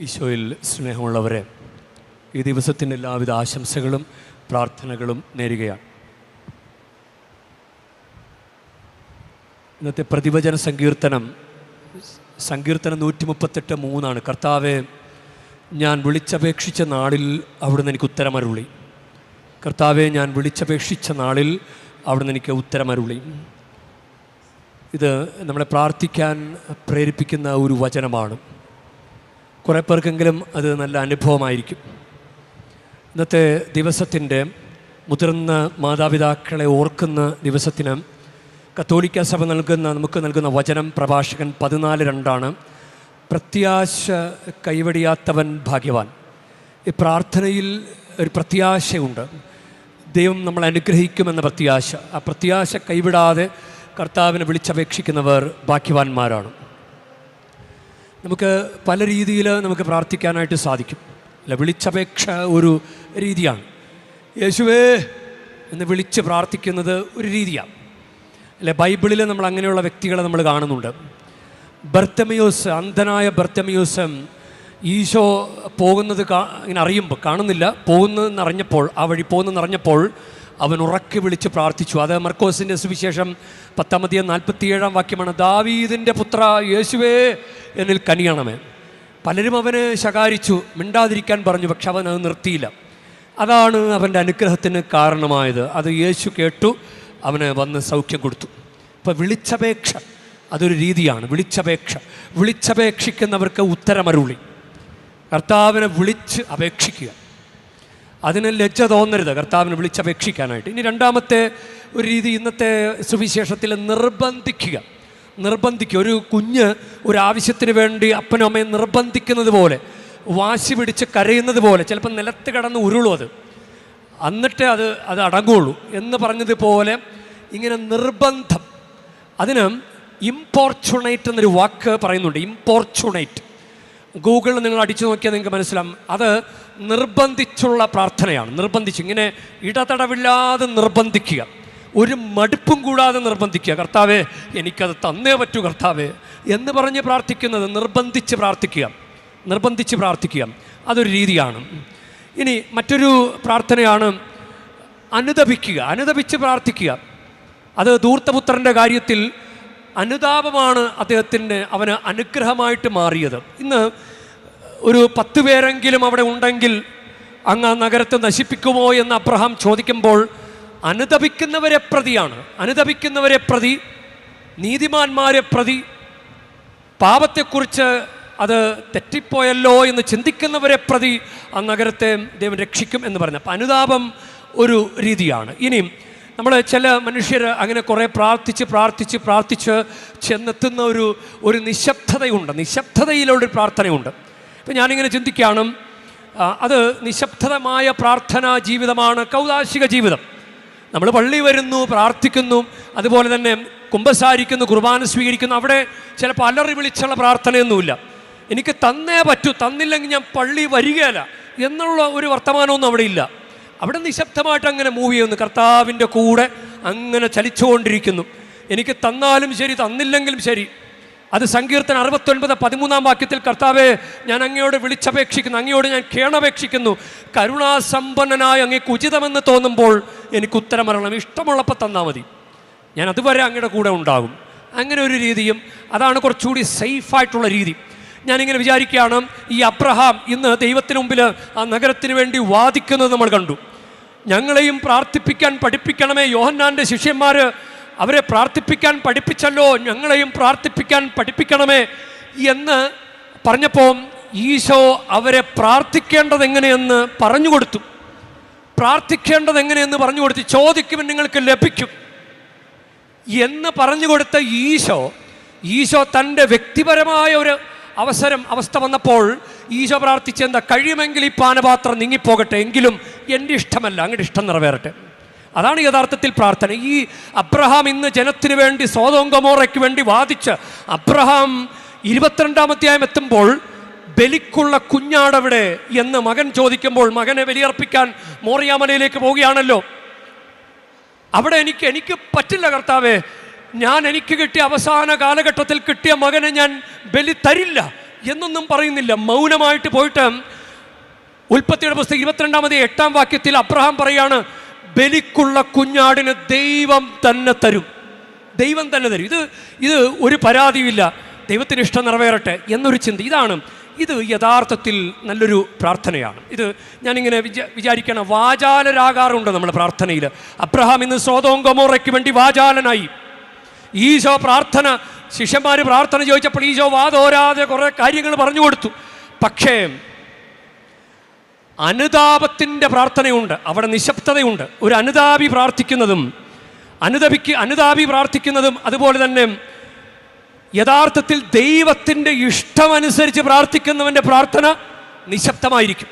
ഈശോയിൽ സ്നേഹമുള്ളവരെ ഈ ദിവസത്തിന്റെ എല്ലാവിധ ആശംസകളും പ്രാർത്ഥനകളും നേരുകയാണ്. ഇന്നത്തെ പ്രതിവചന സങ്കീർത്തനം സങ്കീർത്തനം നൂറ്റി മുപ്പത്തെട്ട് മൂന്നാണ്. കർത്താവെ ഞാൻ വിളിച്ചപേക്ഷിച്ച നാളിൽ അവിടുന്ന് എനിക്ക് ഉത്തരമരുളി. കർത്താവെ ഞാൻ വിളിച്ചപേക്ഷിച്ച നാളിൽ അവിടുന്ന് എനിക്ക് ഉത്തരമരുളി. ഇത് നമ്മളെ പ്രാർത്ഥിക്കാൻ പ്രേരിപ്പിക്കുന്ന ഒരു വചനമാണ്. കുറേ പേർക്കെങ്കിലും അത് നല്ല അനുഭവമായിരിക്കും. ഇന്നത്തെ ദിവസത്തിന്റെ മുതിർന്ന മാതാപിതാക്കളെ ഓർക്കുന്ന ദിവസത്തിന് കത്തോലിക്ക സഭ നൽകുന്ന നമുക്ക് നൽകുന്ന വചനം പ്രഭാഷകൻ പതിനാല് രണ്ടാണ്. പ്രത്യാശ കൈവടിയാത്തവൻ ഭാഗ്യവാൻ. ഈ പ്രാർത്ഥനയിൽ ഒരു പ്രത്യാശയുണ്ട്. ദൈവം നമ്മളെ അനുഗ്രഹിക്കുമെന്ന പ്രത്യാശ. ആ പ്രത്യാശ കൈവിടാതെ കർത്താവിനെ വിളിച്ചപേക്ഷിക്കുന്നവർ ഭാഗ്യവാന്മാരാണ്. നമുക്ക് പല രീതിയിൽ നമുക്ക് പ്രാർത്ഥിക്കാനായിട്ട് സാധിക്കും. അല്ല വിളിച്ചപേക്ഷ ഒരു രീതിയാണ്. യേശുവേ എന്ന് വിളിച്ച് പ്രാർത്ഥിക്കുന്നത് ഒരു രീതിയാണ്. അല്ലെ ബൈബിളിൽ നമ്മൾ അങ്ങനെയുള്ള വ്യക്തികളെ നമ്മൾ കാണുന്നുണ്ട്. ബർത്തമിയോസ് അന്ധനായ ബർത്തമിയോസ് ഈശോ പോകുന്നത് ഇങ്ങനെ അറിയുമ്പോൾ കാണുന്നില്ല പോകുന്നതെന്ന് അറിഞ്ഞപ്പോൾ ആ വഴി പോകുന്നതെന്ന് അറിഞ്ഞപ്പോൾ അവൻ ഉറക്കി വിളിച്ച് പ്രാർത്ഥിച്ചു. അത് മർക്കോസിന്റെ സുവിശേഷം പത്താമതിയ നാൽപ്പത്തിയേഴാം വാക്യമാണ്. ദാവീദിന്റെ പുത്ര യേശുവേ എന്നിൽ കനിയണമേ. പലരും അവന് ശകാരിച്ചു മിണ്ടാതിരിക്കാൻ പറഞ്ഞു പക്ഷെ അവൻ അത് നിർത്തിയില്ല. അതാണ് അവന്റെ അനുഗ്രഹത്തിന് കാരണമായത്. അത് യേശു കേട്ടു അവന് വന്ന് സൗഖ്യം കൊടുത്തു. ഇപ്പോൾ വിളിച്ചപേക്ഷ അതൊരു രീതിയാണ്. വിളിച്ചപേക്ഷ. വിളിച്ചപേക്ഷിക്കുന്നവർക്ക് ഉത്തരമരുളി. കർത്താവിനെ വിളിച്ച് അപേക്ഷിക്കുക. അതിന് ലജ്ജ തോന്നരുത്. കർത്താവിനെ വിളിച്ചപേക്ഷിക്കാനായിട്ട്. ഇനി രണ്ടാമത്തെ ഒരു രീതി ഇന്നത്തെ സുവിശേഷത്തിൽ നിർബന്ധിക്കുക. നിർബന്ധിക്കുക. ഒരു കുഞ്ഞ് ഒരു ആവശ്യത്തിന് വേണ്ടി അപ്പനും അമ്മയും നിർബന്ധിക്കുന്നത് പോലെ വാശി പിടിച്ച് കരയുന്നത് പോലെ ചിലപ്പോൾ നിലത്ത് കിടന്ന് ഉരുളും അത്. എന്നിട്ടേ അത് അത് അടങ്ങുള്ളൂ എന്ന് പറഞ്ഞതുപോലെ ഇങ്ങനെ നിർബന്ധം. അതിന് ഇമ്പോർച്ചുണേറ്റ് എന്നൊരു വാക്ക് പറയുന്നുണ്ട്. ഇമ്പോർച്ചുണേറ്റ് ഗൂഗിളിൽ നിങ്ങൾ അടിച്ചു നോക്കിയാൽ നിങ്ങൾക്ക് മനസ്സിലാവും. അത് നിർബന്ധിച്ചുള്ള പ്രാർത്ഥനയാണ്. നിർബന്ധിച്ച്. ഇങ്ങനെ ഇടതടവില്ലാതെ നിർബന്ധിക്കുക. ഒരു മടുപ്പും കൂടാതെ നിർബന്ധിക്കുക. കർത്താവെ എനിക്കത് തന്നേ പറ്റൂ കർത്താവെ. എന്ന് പറഞ്ഞ് പ്രാർത്ഥിക്കുന്നത് നിർബന്ധിച്ച് പ്രാർത്ഥിക്കുക. നിർബന്ധിച്ച് പ്രാർത്ഥിക്കുക. അതൊരു രീതിയാണ്. ഇനി മറ്റൊരു പ്രാർത്ഥനയാണ് അനുദപിക്കുക. അനുദപിച്ച് പ്രാർത്ഥിക്കുക. അത് ധൂർത്തപുത്രന്റെ കാര്യത്തിൽ അനുതാപമാണ് അദ്ദേഹത്തിന്റെ അവന് അനുഗ്രഹമായിട്ട് മാറിയത്. ഇന്ന് ഒരു പത്ത് പേരെങ്കിലും അവിടെ ഉണ്ടെങ്കിൽ അങ്ങ് ആ നഗരത്തെ നശിപ്പിക്കുമോ എന്ന് അബ്രഹാം ചോദിക്കുമ്പോൾ അനുദപിക്കുന്നവരെ പ്രതിയാണ്. അനുദപിക്കുന്നവരെ പ്രതി നീതിമാന്മാരെ പ്രതി പാപത്തെക്കുറിച്ച് അത് തെറ്റിപ്പോയല്ലോ എന്ന് ചിന്തിക്കുന്നവരെ പ്രതി ആ നഗരത്തെ ദൈവം രക്ഷിക്കും എന്ന് പറഞ്ഞു. അപ്പം അനുതാപം ഒരു രീതിയാണ്. ഇനിയും നമ്മൾ ചില മനുഷ്യർ അങ്ങനെ കുറേ പ്രാർത്ഥിച്ച് പ്രാർത്ഥിച്ച് പ്രാർത്ഥിച്ച് ചെന്നെത്തുന്ന ഒരു ഒരു നിശബ്ദതയുണ്ട്. നിശബ്ദതയിലുള്ളൊരു പ്രാർത്ഥനയുണ്ട്. ഇപ്പം ഞാനിങ്ങനെ ചിന്തിക്കുകയാണ് അത് നിശബ്ദമായ പ്രാർത്ഥനാ ജീവിതമാണ് കൗതാശിക ജീവിതം. നമ്മൾ പള്ളി വരുന്നു പ്രാർത്ഥിക്കുന്നു അതുപോലെ തന്നെ കുമ്പസാരിക്കുന്നു കുർബാന സ്വീകരിക്കുന്നു അവിടെ ചിലപ്പോൾ അലറി വിളിച്ചുള്ള പ്രാർത്ഥനയൊന്നുമില്ല. എനിക്ക് തന്നേ പറ്റൂ തന്നില്ലെങ്കിൽ ഞാൻ പള്ളി വരികയല്ല എന്നുള്ള ഒരു വർത്തമാനമൊന്നും അവിടെ ഇല്ല. അവിടെ നിശബ്ദമായിട്ട് അങ്ങനെ മൂവ് ചെയ്യുന്നു കർത്താവിന്റെ കൂടെ അങ്ങനെ ചലിച്ചുകൊണ്ടിരിക്കുന്നു. എനിക്ക് തന്നാലും ശരി തന്നില്ലെങ്കിലും ശരി. അത് സങ്കീർത്തനം അറുപത്തൊൻപത് പതിമൂന്നാം വാക്യത്തിൽ കർത്താവെ ഞാൻ അങ്ങയോട് വിളിച്ചപേക്ഷിക്കുന്നു അങ്ങയോട് ഞാൻ കേണപേക്ഷിക്കുന്നു കരുണാസമ്പന്നനായ അങ്ങേക്ക് ഉചിതമെന്ന് തോന്നുമ്പോൾ എനിക്ക് ഉത്തരം വരണം ഇഷ്ടമുള്ളപ്പോൾ തന്നാൽ മതി. ഞാൻ അതുവരെ അങ്ങയുടെ കൂടെ ഉണ്ടാകും. അങ്ങനെ ഒരു രീതിയും അതാണ് കുറച്ചുകൂടി സേഫായിട്ടുള്ള രീതി. ഞാനിങ്ങനെ വിചാരിക്കുകയാണ് ഈ അബ്രഹാം ഇന്ന് ദൈവത്തിന് മുമ്പിൽ ആ നഗരത്തിന് വേണ്ടി വാദിക്കുന്നത് നമ്മൾ കണ്ടു. ഞങ്ങളെയും പ്രാർത്ഥിപ്പിക്കാൻ പഠിപ്പിക്കണമേ യോഹന്നാന്റെ ശിഷ്യന്മാർ അവരെ പ്രാർത്ഥിപ്പിക്കാൻ പഠിപ്പിച്ചല്ലോ ഞങ്ങളെയും പ്രാർത്ഥിപ്പിക്കാൻ പഠിപ്പിക്കണമേ എന്ന് പറഞ്ഞപ്പോൾ ഈശോ അവരെ പ്രാർത്ഥിക്കേണ്ടത് എങ്ങനെയെന്ന് പറഞ്ഞു കൊടുത്തു. പ്രാർത്ഥിക്കേണ്ടത് എങ്ങനെയെന്ന് പറഞ്ഞു കൊടുത്തു. ചോദിക്കുമ്പോൾ നിങ്ങൾക്ക് ലഭിക്കും എന്ന് പറഞ്ഞു കൊടുത്ത ഈശോ ഈശോ തന്റെ വ്യക്തിപരമായ ഒരു അവസരം അവസ്ഥ വന്നപ്പോൾ ഈശോ പ്രാർത്ഥിച്ചെന്താ കഴിയുമെങ്കിൽ ഈ പാനപാത്രം നീങ്ങിപ്പോകട്ടെ എങ്കിലും എന്റെ ഇഷ്ടമല്ല അങ്ങയുടെ ഇഷ്ടം നിറവേറട്ടെ. അതാണ് യഥാർത്ഥത്തിൽ പ്രാർത്ഥന. ഈ അബ്രഹാം ഇന്ന് ജനത്തിന് വേണ്ടി സ്വതോങ്കമോറയ്ക്ക് വേണ്ടി വാദിച്ച് അബ്രഹാം ഇരുപത്തിരണ്ടാമധ്യായം എത്തുമ്പോൾ ബലിക്കുള്ള കുഞ്ഞാടവിടെ എന്ന് മകൻ ചോദിക്കുമ്പോൾ മകനെ ബലിയർപ്പിക്കാൻ മോറിയാമലയിലേക്ക് പോവുകയാണല്ലോ. അവിടെ എനിക്ക് എനിക്ക് പറ്റില്ല കർത്താവേ. ഞാൻ എനിക്ക് കിട്ടിയ അവസാന കാലഘട്ടത്തിൽ കിട്ടിയ മകനെ ഞാൻ ബലി തരില്ല എന്നൊന്നും പറയുന്നില്ല. മൗനമായിട്ട് പോയിട്ട് ഉൽപ്പത്തിയുടെ പുസ്തകം ഇരുപത്തിരണ്ടാമത് എട്ടാം വാക്യത്തിൽ അബ്രഹാം പറയാണ് ബലിക്കുള്ള കുഞ്ഞാടിന് ദൈവം തന്നെ തരും. ദൈവം തന്നെ തരും. ഇത് ഇത് ഒരു പരാതിയുമില്ല. ദൈവത്തിന് ഇഷ്ടം നിറവേറട്ടെ എന്നൊരു ചിന്ത. ഇതാണ് ഇത് യഥാർത്ഥത്തിൽ നല്ലൊരു പ്രാർത്ഥനയാണ്. ഇത് ഞാനിങ്ങനെ വിചാ വിചാരിക്കണം വാചാലരാകാറുണ്ട് നമ്മുടെ പ്രാർത്ഥനയിൽ. അബ്രഹാം ഇന്ന് സ്വതവും ഗമോറയ്ക്ക് വേണ്ടി വാചാലനായി. ഈശോ പ്രാർത്ഥന ശിഷ്യന്മാർ പ്രാർത്ഥന ചോദിച്ചപ്പോൾ ഈശോ വാതോരാതെ കുറേ കാര്യങ്ങൾ പറഞ്ഞു കൊടുത്തു. പക്ഷേ അനുതാപത്തിന്റെ പ്രാർത്ഥനയുണ്ട്. അവിടെ നിശബ്ദതയുണ്ട്. ഒരു അനുതാപി പ്രാർത്ഥിക്കുന്നതും അനുതപിക്ക് അനുതാപി പ്രാർത്ഥിക്കുന്നതും അതുപോലെ തന്നെ യഥാർത്ഥത്തിൽ ദൈവത്തിന്റെ ഇഷ്ടമനുസരിച്ച് പ്രാർത്ഥിക്കുന്നവന്റെ പ്രാർത്ഥന നിശബ്ദമായിരിക്കും.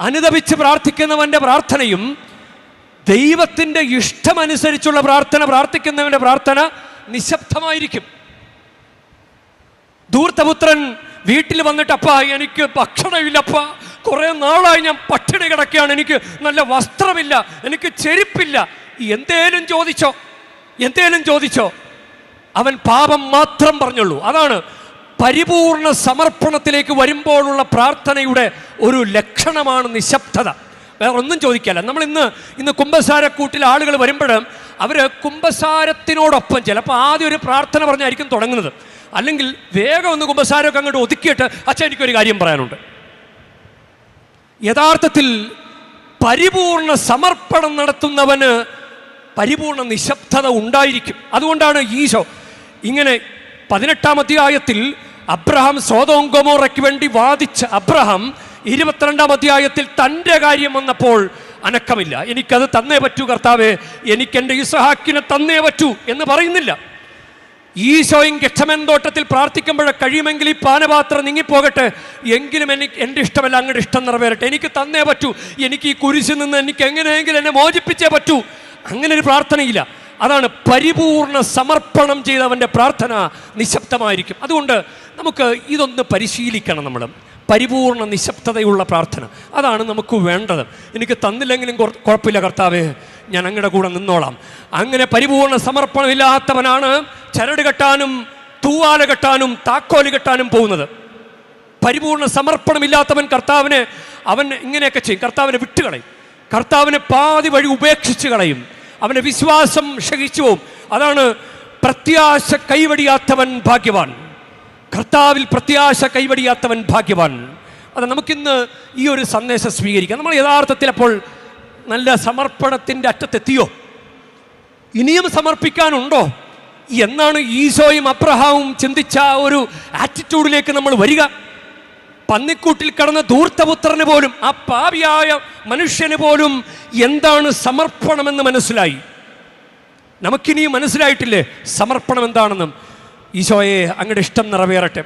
അനുതപിച്ച് പ്രാർത്ഥിക്കുന്നവന്റെ പ്രാർത്ഥനയും ദൈവത്തിന്റെ ഇഷ്ടമനുസരിച്ചുള്ള പ്രാർത്ഥന പ്രാർത്ഥിക്കുന്നവന്റെ പ്രാർത്ഥന നിശബ്ദമായിരിക്കും. ധൂർത്തപുത്രൻ വീട്ടിൽ വന്നിട്ടപ്പ എനിക്ക് ഭക്ഷണമില്ലപ്പ കുറേ നാളായി ഞാൻ പട്ടിണി കിടക്കുകയാണ്. എനിക്ക് നല്ല വസ്ത്രമില്ല എനിക്ക് ചെരുപ്പില്ല. എന്തേലും ചോദിച്ചോ? എന്തേലും ചോദിച്ചോ? അവൻ പാപം മാത്രം പറഞ്ഞുള്ളൂ. അതാണ് പരിപൂർണ സമർപ്പണത്തിലേക്ക് വരുമ്പോഴുള്ള പ്രാർത്ഥനയുടെ ഒരു ലക്ഷണമാണ് നിശബ്ദത. വേറെ ഒന്നും ചോദിക്കല്ല. നമ്മൾ ഇന്ന് ഇന്ന് കുംഭസാരക്കൂട്ടിൽ ആളുകൾ വരുമ്പോഴും അവർ കുംഭസാരത്തിനോടൊപ്പം ചിലപ്പോൾ ആദ്യം ഒരു പ്രാർത്ഥന പറഞ്ഞായിരിക്കും തുടങ്ങുന്നത്. അല്ലെങ്കിൽ വേഗം ഒന്ന് കുംഭസാരമൊക്കെ അങ്ങോട്ട് ഒതുക്കിയിട്ട് അച്ഛൻ എനിക്കൊരു കാര്യം പറയാനുണ്ട്. യഥാർത്ഥത്തിൽ പരിപൂർണ സമർപ്പണം നടത്തുന്നവന് പരിപൂർണ നിശബ്ദത ഉണ്ടായിരിക്കും. അതുകൊണ്ടാണ് ഈശോ ഇങ്ങനെ പതിനെട്ടാം അധ്യായത്തിൽ അബ്രഹാം സ്വതവും വേണ്ടി വാദിച്ച അബ്രഹാം ഇരുപത്തിരണ്ടാം അധ്യായത്തിൽ തന്റെ കാര്യം വന്നപ്പോൾ അനക്കമില്ല. എനിക്കത് തന്നേ പറ്റൂ കർത്താവേ എനിക്കെന്റെ ഇസഹാക്കിനെ തന്നേ പറ്റൂ എന്ന് പറയുന്നില്ല. ഈശോയും ഗക്ഷമെന്തോട്ടത്തിൽ പ്രാർത്ഥിക്കുമ്പോൾ കഴിയുമെങ്കിൽ ഈ പാനപാത്രം നീങ്ങിപ്പോകട്ടെ. എങ്കിലും എനിക്ക് എന്റെ ഇഷ്ടമല്ല അങ്ങോട്ട് ഇഷ്ടം നിറവേറട്ടെ. എനിക്ക് തന്നേ പറ്റൂ. എനിക്ക് ഈ കുരിശിൽ നിന്ന് എനിക്ക് എങ്ങനെയെങ്കിലും എന്നെ മോചിപ്പിച്ചേ പറ്റൂ. അങ്ങനെ ഒരു പ്രാർത്ഥനയില്ല. അതാണ് പരിപൂർണ സമർപ്പണം ചെയ്തവന്റെ പ്രാർത്ഥന നിശബ്ദമായിരിക്കും. അതുകൊണ്ട് നമുക്ക് ഇതൊന്ന് പരിശീലിക്കണം നമ്മൾ പരിപൂർണ നിശബ്ദതയുള്ള പ്രാർത്ഥന. അതാണ് നമുക്ക് വേണ്ടത്. എനിക്ക് തന്നില്ലെങ്കിലും കുഴ- കുഴപ്പമില്ല കർത്താവേ. ഞാൻ അങ്ങയുടെ കൂടെ നിന്നോളാം. അങ്ങനെ പരിപൂർണ സമർപ്പണമില്ലാത്തവനാണ് ചരട് കെട്ടാനും തൂവാല കെട്ടാനും താക്കോൽ കെട്ടാനും പോകുന്നത്. പരിപൂർണ സമർപ്പണമില്ലാത്തവൻ കർത്താവിനെ അവൻ ഇങ്ങനെയൊക്കെ ചെയ്യും. കർത്താവിനെ വിട്ടുകളയും. കർത്താവിനെ പാതി വഴി ഉപേക്ഷിച്ച് കളയും. അവന്റെ വിശ്വാസം ക്ഷയിച്ചു പോവും. അതാണ് പ്രത്യാശ കൈവടിയാത്തവൻ ഭാഗ്യവാൻ. കർത്താവിൽ പ്രത്യാശ കൈവടിയാത്തവൻ ഭാഗ്യവാൻ. അത് നമുക്കിന്ന് ഈ ഒരു സന്ദേശം സ്വീകരിക്കാം. നമ്മൾ യഥാർത്ഥത്തിൽ അപ്പോൾ നല്ല സമർപ്പണത്തിന്റെ അറ്റത്തെത്തിയോ? ഇനിയും സമർപ്പിക്കാനുണ്ടോ? എന്നാണ് ഈശോയും അബ്രഹാവും ചിന്തിച്ച ഒരു ആറ്റിറ്റ്യൂഡിലേക്ക് നമ്മൾ വരിക. പന്നിക്കൂട്ടിൽ കടന്ന ധൂർത്തപുത്രന് പോലും ആ പാപിയായ മനുഷ്യന് പോലും എന്താണ് സമർപ്പണമെന്ന് മനസ്സിലായി? നമുക്കിനിയും മനസ്സിലായിട്ടില്ലേ? സമർപ്പണം എന്താണെന്നും. ഈശോയെ അങ്ങയുടെ ഇഷ്ടം നിറവേറട്ടെ.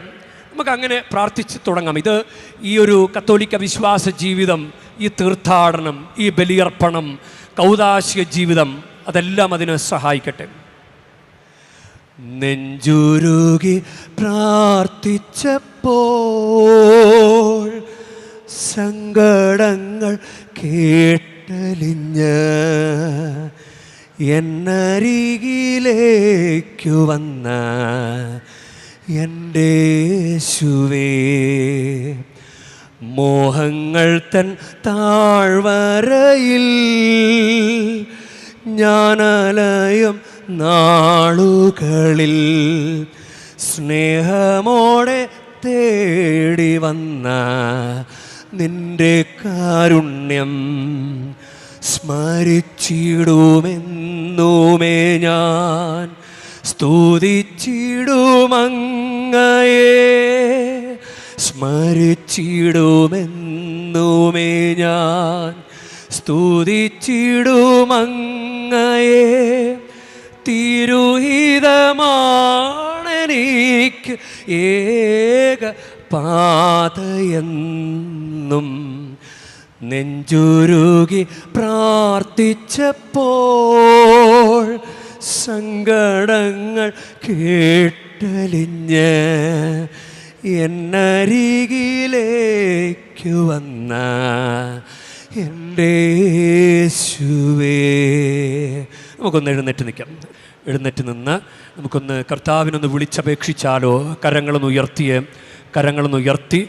നമുക്ക് അങ്ങനെ പ്രാർത്ഥിച്ച് തുടങ്ങാം. ഇത് ഈ ഒരു കത്തോലിക്ക വിശ്വാസ ജീവിതം ഈ തീർത്ഥാടനം ഈ ബലിയർപ്പണം കൗതാശിക ജീവിതം അതെല്ലാം അതിനെ സഹായിക്കട്ടെ. നെഞ്ചുരുകി പ്രാർത്ഥിച്ചപ്പോൾ സങ്കടങ്ങൾ കേട്ടലിഞ്ഞ് എന്നരികിലേക്കു വന്ന എന്റെ യേശുവേ മോഹങ്ങൾ തൻ താഴ്വരയിൽ ഞാനലയം നാളുകളിൽ സ്നേഹമോടെ തേടി വന്ന നിന്റെ കാരുണ്യം സ്മരിച്ചിടുമെന്നുമേ ഞാൻ. സ്തുതിച്ചിടുമങ്ങയെ. സ്മരിച്ചിടുമെന്നുമേ ഞാൻ. സ്തുതിച്ചിടുമങ്ങയെ. തിരുഹിതമാണെനിക്ക് ഏക പാതയെന്നും നെഞ്ചുരുകി പ്രാർത്ഥിച്ചപ്പോൾ സങ്കടങ്ങൾ കേട്ടലിഞ്ഞ് എന്നരികിലേക്ക് വന്ന എന്റെ യേശുവേ. നമുക്കൊന്ന് എഴുന്നേറ്റ് നിൽക്കാം. എഴുന്നേറ്റ് നിന്ന് നമുക്കൊന്ന് കർത്താവിനൊന്ന് വിളിച്ചപേക്ഷിച്ചാലോ. കരങ്ങളൊന്ന് ഉയർത്തിയേ. കരങ്ങളൊന്ന് ഉയർത്തി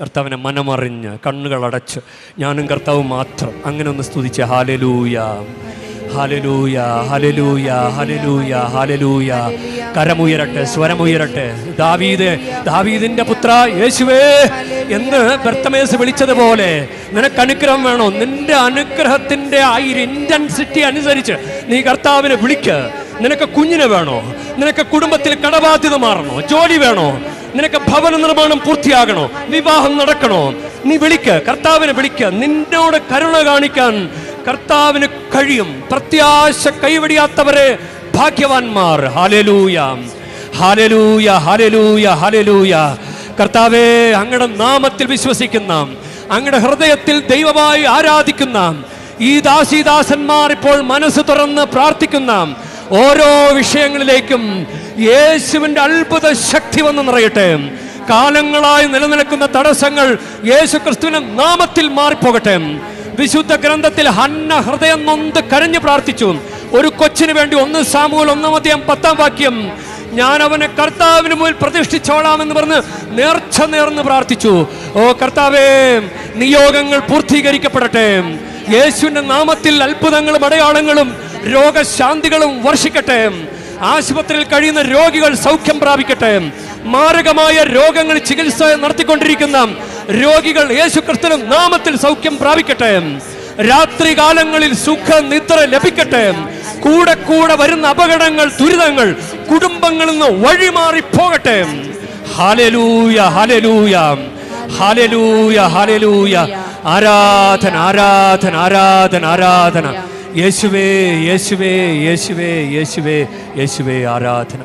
കർത്താവിനെ മനമറിഞ്ഞ് കണ്ണുകൾ അടച്ച് ഞാനും കർത്താവും മാത്രം. അങ്ങനെ ഒന്ന് സ്തുതിച്ച് ഹാലലൂയ ഹാലലൂയ ഹലലൂയ ഹലലൂയ ഹലലൂയ. കരമുയരട്ടെ സ്വരമുയരട്ടെ. ദാവീദ് ദാവീദിന്റെ പുത്ര യേശുവേ എന്ന് ബർത്തമേസ് വിളിച്ചതുപോലെ നിനക്ക് അനുഗ്രഹം വേണോ? നിന്റെ അനുഗ്രഹത്തിന്റെ ആ ഒരു ഇന്റൻസിറ്റി അനുസരിച്ച് നീ കർത്താവിനെ വിളിക്ക്. നിനക്ക് കുഞ്ഞിനെ വേണോ? നിനക്ക് കുടുംബത്തിൽ കടബാധ്യത മാറണോ? ജോലി വേണോ? നിനക്ക് ഭവന നിർമ്മാണം പൂർത്തിയാകണോ? വിവാഹം നടക്കണോ? നീ വിളിക്ക. കർത്താവിനെ വിളിക്ക. നിന്നോട് കരുണ കാണിക്കാൻ കർത്താവിന് കഴിയും. പ്രത്യാശ കൈവടിയാത്തവരെ ഭാഗ്യവാന്മാർ. ഹാലലൂയ ഹാലലൂയ ഹാലലൂയ ഹാലലൂയ കർത്താവേ അങ്ങയുടെ നാമത്തിൽ വിശ്വസിക്കുന്ന അങ്ങടെ ഹൃദയത്തിൽ ദൈവമായി ആരാധിക്കുന്ന ഈ ദാസിദാസന്മാർ ഇപ്പോൾ മനസ്സ് തുറന്ന് പ്രാർത്ഥിക്കുന്ന ഓരോ വിഷയങ്ങളിലേക്കും യേശുവിന്റെ അത്ഭുത ശക്തി വന്ന് നിറയട്ടെ. കാലങ്ങളായി നിലനിൽക്കുന്ന തടസ്സങ്ങൾ യേശു ക്രിസ്തുവിനെ നാമത്തിൽ മാറിപ്പോകട്ടെ. വിശുദ്ധ ഗ്രന്ഥത്തിൽ ഹന്ന ഹൃദയം നൊന്ത് കരഞ്ഞു പ്രാർത്ഥിച്ചു. ഒരു കൊച്ചിന് വേണ്ടി ഒന്ന് സാമൂൽ ഒന്നാം അധ്യായം പത്താം വാക്യം ഞാൻ അവനെ കർത്താവിന് മുമ്പിൽ പ്രതിഷ്ഠിച്ചോളാമെന്ന് പറഞ്ഞ് നേർച്ച നേർന്ന് പ്രാർത്ഥിച്ചു. ഓ കർത്താവേ നിയോഗങ്ങൾ പൂർത്തീകരിക്കപ്പെടട്ടെ. യേശുവിന്റെ നാമത്തിൽ അത്ഭുതങ്ങളും അടയാളങ്ങളും രോഗശാന്തികളും വർഷിക്കട്ടെ. ആശുപത്രിയിൽ കഴിയുന്ന രോഗികൾ സൗഖ്യം പ്രാപിക്കട്ടെ. മാരകമായ രോഗങ്ങൾ ചികിത്സ നടത്തിക്കൊണ്ടിരിക്കുന്ന രോഗികൾ യേശു ക്രിസ്തുവിന്റെ നാമത്തിൽ സൗഖ്യം പ്രാപിക്കട്ടെ. രാത്രികാലങ്ങളിൽ സുഖ നിദ്ര ലഭിക്കട്ടെ. കൂടെ കൂടെ വരുന്ന അപകടങ്ങൾ ദുരിതങ്ങൾ കുടുംബങ്ങളിൽ നിന്ന് വഴിമാറി പോകട്ടെ. ഹാലലൂയ ഹാലലൂയ ഹാലലൂയ ഹാലലൂയ ആരാധന ആരാധന ആരാധന ആരാധന. യേശുവേ യേശുവേ യേശുവേ യേശുവേ യേശുവേ ആരാധന.